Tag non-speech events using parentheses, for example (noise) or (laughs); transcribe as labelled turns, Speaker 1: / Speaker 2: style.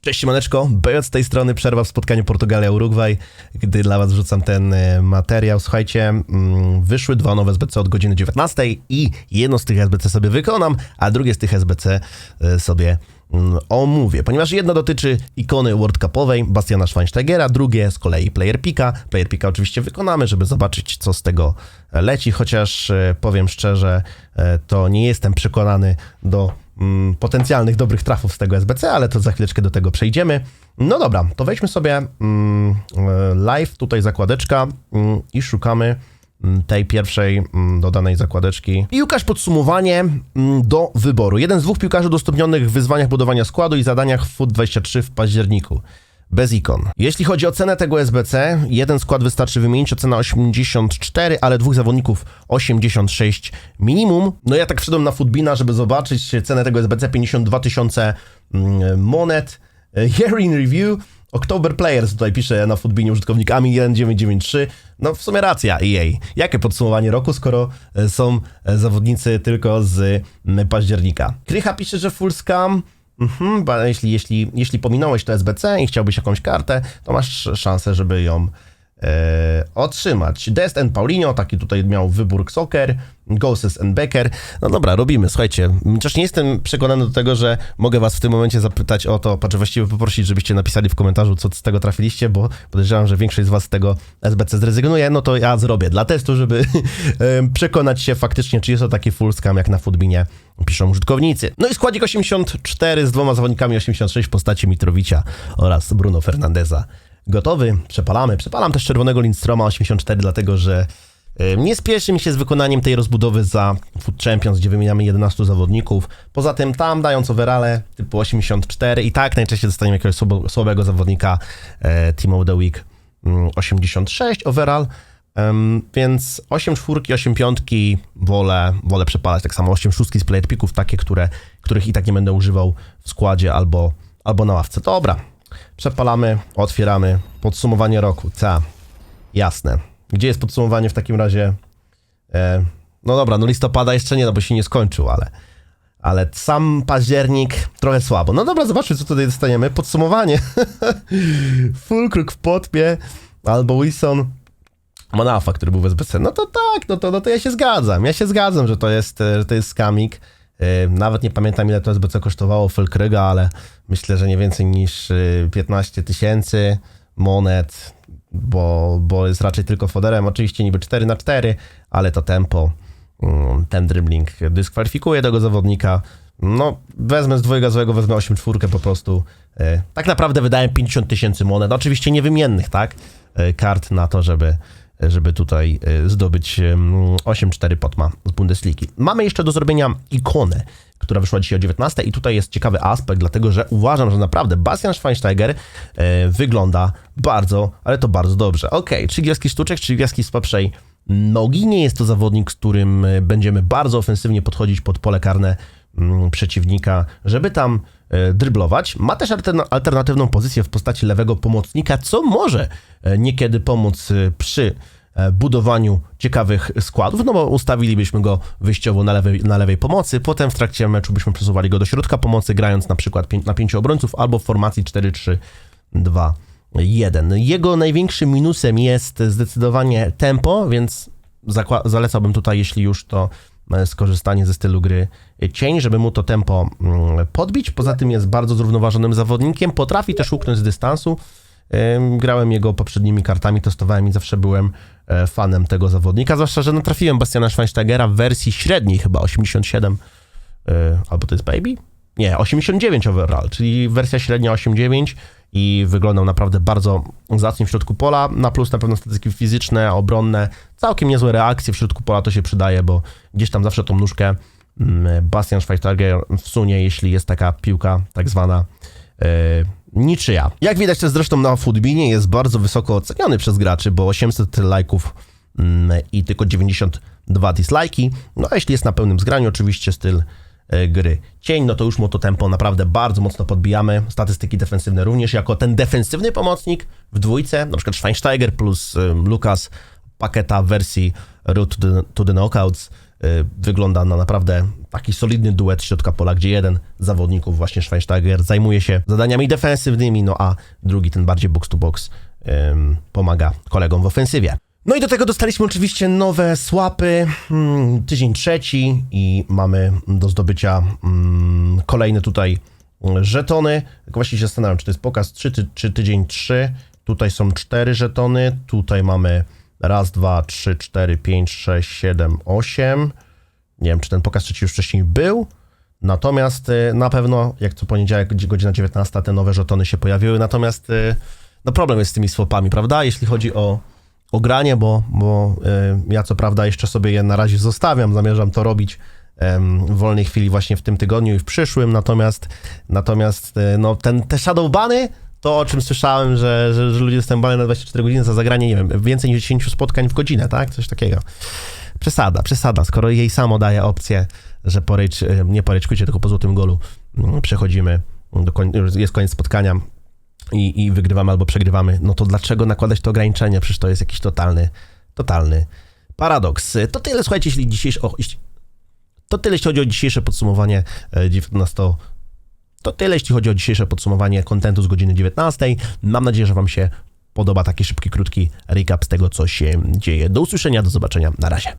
Speaker 1: Cześć Maneczko, BJ z tej strony, przerwa w spotkaniu Portugalia-Urugwaj, gdy dla was wrzucam ten e, materiał. Słuchajcie, mm, wyszły dwa nowe SBC od godziny 19 i jedno z tych SBC sobie wykonam, a drugie z tych SBC e, sobie mm, omówię, ponieważ jedno dotyczy ikony World Cupowej Bastiana Schweinsteigera, drugie z kolei Player Pika. Player Pika oczywiście wykonamy, żeby zobaczyć co z tego leci, chociaż e, powiem szczerze, e, to nie jestem przekonany do mm, potencjalnych dobrych trafów z tego SBC, ale to za chwileczkę do tego przejdziemy. No dobra, to wejdźmy sobie mm, e, live, tutaj zakładeczka mm, i szukamy tej pierwszej dodanej zakładeczki. Piłkarz podsumowanie do wyboru. Jeden z dwóch piłkarzy udostępnionych w wyzwaniach budowania składu i zadaniach w FUT23 w październiku. Bez ikon. Jeśli chodzi o cenę tego SBC, jeden skład wystarczy wymienić, ocena 84, ale dwóch zawodników 86 minimum. No ja tak wszedłem na Footbina, żeby zobaczyć cenę tego SBC, 52 tysiące mm, monet. (laughs) Year in review, October Players tutaj pisze na Footbinie użytkownikami 1993. No w sumie racja EA. Jakie podsumowanie roku, skoro e, są e, zawodnicy tylko z mm, października? Krycha pisze, że full scam. Mhm, jeśli, jeśli, jeśli pominąłeś to SBC i chciałbyś jakąś kartę, to masz szansę, żeby ją e, otrzymać. Dest and Paulinho, taki tutaj miał wybór Soccer, Ghosts and Becker. No dobra, robimy, słuchajcie. Chociaż nie jestem przekonany do tego, że mogę was w tym momencie zapytać o to, patrzę właściwie poprosić, żebyście napisali w komentarzu, co z tego trafiliście, bo podejrzewam, że większość z was z tego SBC zrezygnuje, no to ja zrobię dla testu, żeby (laughs) przekonać się faktycznie, czy jest to taki full scam, jak na Footbinie piszą użytkownicy. No i składzik 84 z dwoma zawodnikami 86 w postaci Mitrowicia oraz Bruno Fernandeza. Gotowy, przepalamy. Przepalam też czerwonego Lindstroma 84, dlatego że e, nie spieszy mi się z wykonaniem tej rozbudowy za Foot Champions, gdzie wymieniamy 11 zawodników. Poza tym tam dając overale typu 84 i tak najczęściej dostaniemy jakiegoś słabego zawodnika e, Team of the Week mm, 86 overall. Em, więc 8 czwórki, 8 piątki wolę, wolę przepalać. Tak samo 8 szóstki z player picków, takie, które, których i tak nie będę używał w składzie albo, albo na ławce. Dobra, przepalamy, otwieramy. Podsumowanie roku. ca, jasne. Gdzie jest podsumowanie w takim razie? E, no dobra, no listopada jeszcze nie, no bo się nie skończył, ale, ale sam październik trochę słabo. No dobra, zobaczmy, co tutaj dostaniemy. Podsumowanie. (laughs) Fulkruk w potpie albo Wilson Manafa, który był w SBC. No to tak, no to, no to ja się zgadzam. Ja się zgadzam, że to jest, e, że to jest skamik. Nawet nie pamiętam, ile to SBC kosztowało Felkryga, ale myślę, że nie więcej niż e, 15 tysięcy monet, bo, bo jest raczej tylko foderem. Oczywiście niby 4 na 4 ale to tempo, mm, ten dribbling dyskwalifikuje tego zawodnika. No, wezmę z dwojga złego, wezmę 8 czwórkę po prostu. E, Tak naprawdę wydałem 50 tysięcy monet, oczywiście niewymiennych, tak? E, Kart na to, żeby, żeby tutaj e, zdobyć em, 8-4 potma z Bundesligi. Mamy jeszcze do zrobienia ikonę, która wyszła dzisiaj o 19 i tutaj jest ciekawy aspekt, dlatego że uważam, że naprawdę Bastian Schweinsteiger e, wygląda bardzo, ale to bardzo dobrze. Okej, trzy gwiazdki sztuczek, trzy gwiazdki z słabszej nogi. Nie jest to zawodnik, z którym e, będziemy bardzo ofensywnie podchodzić pod pole karne mm, przeciwnika, żeby tam dryblować. Ma też alterna- alternatywną pozycję w postaci lewego pomocnika, co może e, niekiedy pomóc e, przy e, budowaniu ciekawych składów, no bo ustawilibyśmy go wyjściowo na lewej, na lewej pomocy, potem w trakcie meczu byśmy przesuwali go do środka pomocy, grając na przykład pię- na pięciu obrońców albo w formacji 4-3-2. 1. Jego największym minusem jest zdecydowanie tempo, więc zalecałbym tutaj, jeśli już to e, skorzystanie ze stylu gry cień, żeby mu to tempo mm, podbić. Poza tym jest bardzo zrównoważonym zawodnikiem, potrafi też łuknąć z dystansu. Grałem jego poprzednimi kartami, testowałem i zawsze byłem e, fanem tego zawodnika, zwłaszcza, że natrafiłem Bastiana Schweinsteigera w wersji średniej, chyba 87, e, albo to jest Baby? Nie, 89 overall, czyli wersja średnia 8.9 i wyglądał naprawdę bardzo zacnie w środku pola, na plus na pewno statystyki fizyczne, obronne, całkiem niezłe reakcje w środku pola, to się przydaje, bo gdzieś tam zawsze tą nóżkę mm, Bastian Schweinsteiger wsunie, jeśli jest taka piłka tak zwana e, niczyja. Jak widać też zresztą na Footbinie jest bardzo wysoko oceniony przez graczy, bo 800 lajków mm, i tylko 92 dislajki. No a jeśli jest na pełnym zgraniu, oczywiście styl gry cień, no to już mu to tempo naprawdę bardzo mocno podbijamy. Statystyki defensywne również jako ten defensywny pomocnik w dwójce, na przykład Schweinsteiger plus e, Lukas Paketa w wersji Road to the, Knockouts y, wygląda na naprawdę taki solidny duet środka pola, gdzie jeden z zawodników, właśnie Schweinsteiger, zajmuje się zadaniami defensywnymi, no a drugi, ten bardziej box to box, pomaga kolegom w ofensywie. No i do tego dostaliśmy oczywiście nowe słapy, mm, tydzień trzeci i mamy do zdobycia mm, kolejne tutaj mm, żetony. Tak właśnie się zastanawiam, czy to jest pokaz 3 ty, czy tydzień 3. Tutaj są cztery żetony, tutaj mamy raz, dwa, trzy, cztery, pięć, sześć, siedem, osiem. Nie wiem, czy ten pokaz trzeci już wcześniej był. Natomiast y, na pewno, jak co poniedziałek, godzina 19, te nowe żetony się pojawiły. Natomiast y, no problem jest z tymi swapami, prawda? Jeśli chodzi o, o granie, bo, bo y, ja co prawda jeszcze sobie je na razie zostawiam, zamierzam to robić w wolnej chwili właśnie w tym tygodniu i w przyszłym, natomiast natomiast y, no ten, te shadowbany, to o czym słyszałem, że, że, że ludzie dostają bany na 24 godziny za zagranie, nie wiem, więcej niż 10 spotkań w godzinę, tak? Coś takiego. Przesada, przesada, skoro jej samo daje opcję, że po rage, y, nie po rage quitcie, tylko po złotym golu mm, przechodzimy, do koń, jest koniec spotkania, i, i wygrywamy albo przegrywamy, no to dlaczego nakładać to ograniczenie? Przecież to jest jakiś totalny, totalny paradoks. To tyle, słuchajcie, jeśli dzisiejsze, o, to tyle, jeśli chodzi o dzisiejsze podsumowanie e, 19. To tyle, jeśli chodzi o dzisiejsze podsumowanie kontentu z godziny 19. Mam nadzieję, że Wam się podoba taki szybki, krótki recap z tego, co się dzieje. Do usłyszenia, do zobaczenia. Na razie.